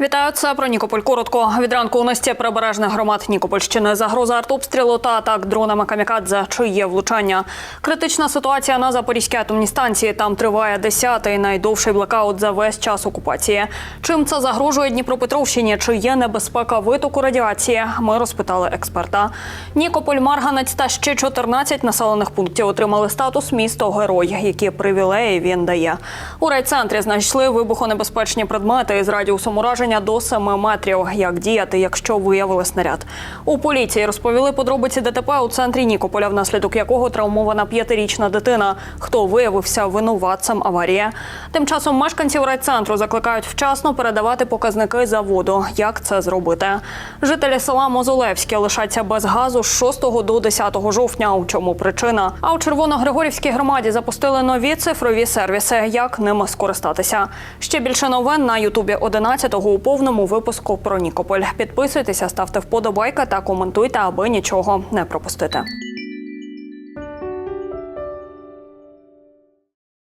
Вітаю, це про Нікополь. Коротко. Від ранку у Насті прибережних громад Нікопольщини. Загроза артобстрілу та атак дронами камікадзе. Чи є влучання? Критична ситуація на Запорізькій атомній станції. Там триває 10-й найдовший блекаут за весь час окупації. Чим це загрожує Дніпропетровщині? Чи є небезпека витоку радіації? Ми розпитали експерта. Нікополь, Марганець та ще 14 населених пунктів отримали статус місто герой, які привілеї він дає. У райцентрі знайшли вибухонебезпечні предмети з радіусом ураження до 7 метрів. Як діяти, якщо виявили снаряд? У поліції розповіли подробиці ДТП у центрі Нікополя, внаслідок якого травмована п'ятирічна дитина. Хто виявився винуватцем аварії? Тим часом мешканців райцентру закликають вчасно передавати показники заводу. Як це зробити? Жителі села Мозолевське лишаться без газу з 6 до 10 жовтня. У чому причина? А у Червоногригорівській громаді запустили нові цифрові сервіси. Як ними скористатися? Ще більше новин на Ютубі 11-го у повному випуску про Нікополь. Підписуйтеся, ставте вподобайка та коментуйте, аби нічого не пропустити.